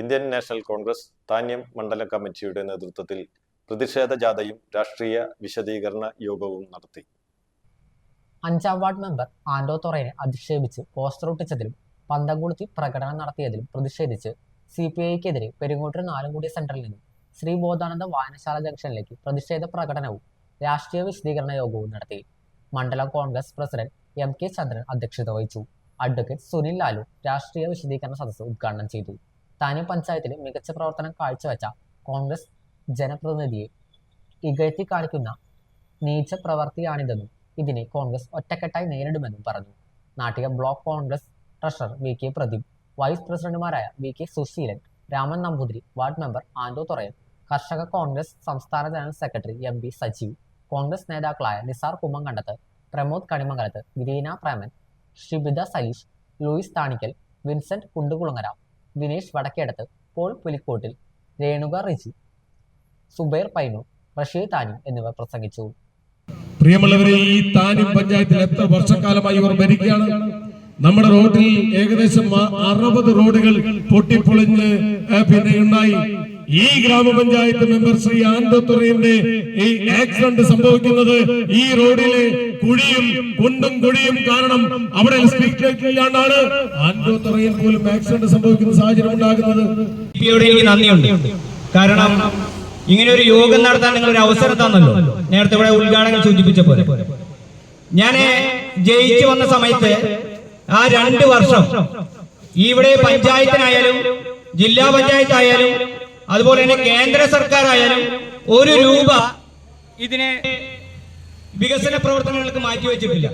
Indian national Congress Thanyam മണ്ഡല കമ്മിറ്റിയുടെ നേതൃത്വത്തിൽ പ്രതിഷേധ ജാഥയും രാഷ്ട്രീയ വിശദീകരണ യോഗവും നടത്തി. അഞ്ചാം വാർഡ് മെമ്പർ ആൻഡോ തൊറയെ അധിക്ഷേപിച്ച് പോസ്റ്റർ ഒട്ടിച്ചതിലും പന്തംകുളത്തി പ്രകടനം നടത്തിയതിലും പ്രതിഷേധിച്ച് സി പി ഐക്കെതിരെ പെരുങ്ങോട്ടൂർ നാലുംകൂടി സെന്ററിൽ നിന്നും ശ്രീ ബോധാനന്ദ വായനശാല ജംഗ്ഷനിലേക്ക് പ്രതിഷേധ പ്രകടനവും രാഷ്ട്രീയ വിശദീകരണ യോഗവും നടത്തി. മണ്ഡലം Congress president M K Chandran അധ്യക്ഷത വഹിച്ചു. അഡ്വക്കേറ്റ് സുനിൽ ലാലു രാഷ്ട്രീയ വിശദീകരണ സദസ്സ് ഉദ്ഘാടനം ചെയ്തു. താനെ പഞ്ചായത്തിൽ മികച്ച പ്രവർത്തനം കാഴ്ചവെച്ച കോൺഗ്രസ് ജനപ്രതിനിധിയെ ഇകഴ്ത്തി കാണിക്കുന്ന നീച്ച പ്രവൃത്തിയാണിതെന്നും ഇതിനെ കോൺഗ്രസ് ഒറ്റക്കെട്ടായി നേരിടുമെന്നും പറഞ്ഞു. Nattika block Congress treasurer V K Pradeep vice പ്രസിഡന്റുമാരായ V K Susheelan Raman Namboothiri ward member Ando Thorayan Karshaka Congress സംസ്ഥാന general secretary M P Sajeev Congress നേതാക്കളായ Nizar Kummankandath Pramod Kanimangalath Vireena Preman Shibitha Saleesh Louis Thanikkal Vincent Kundukulangara Vinesh Vadakkedath Paul Pulikkottil Renuka Riji Zubair Painu Rasheed Thani എന്നിവർ പ്രസംഗിച്ചു. പ്രിയമുള്ളവരെ ഈ താനി പഞ്ചായത്തിൽ എത്ര വർഷക്കാലമായി ഇവർ ഭരിക്കുകയാണ്? നമ്മുടെ റോഡിൽ ഏകദേശം അറുപത് റോഡുകൾ പൊട്ടിപ്പൊളിഞ്ഞ് പിന്നെ ഉണ്ടായി. ഈ ഗ്രാമപഞ്ചായത്ത് മെമ്പർ ശ്രീ ആൻഡോത്തുറയുടെ ഈ ആക്സിഡന്റ് സംഭവിക്കുന്നത് ഈ റോഡിലെ കുഴിയും കുണ്ടും കുഴിയും കാരണം അവിടെ സ്ട്രീറ്റ് ഇല്ലാണ്ടാണ് ആൻഡോത്തുറയിൽ പോലും ആക്സിഡന്റ് സംഭവിക്കുന്ന സാഹചര്യം ഉണ്ടാകുന്നത്. നന്ദിയുണ്ട്. കാരണം ഇങ്ങനെ ഒരു യോഗം നടത്താൻ നിങ്ങൾ ഒരു അവസരം തന്നല്ലോ. നേരത്തെ ഇവിടെ ഉദ്ഘാടനം സൂചിപ്പിച്ച പോലെ. ഞാൻ ജയിച്ചു വന്ന സമയത്ത് ആ രണ്ട് വർഷം ഇവിടെ പഞ്ചായത്തിനായാലും ജില്ലാ പഞ്ചായത്തായാലും അതുപോലെ തന്നെ കേന്ദ്ര സർക്കാർ ആയാലും ഒരു രൂപ ഇതിനെ വികസന പ്രവർത്തനങ്ങൾക്ക് മാറ്റിവെച്ചിട്ടില്ല.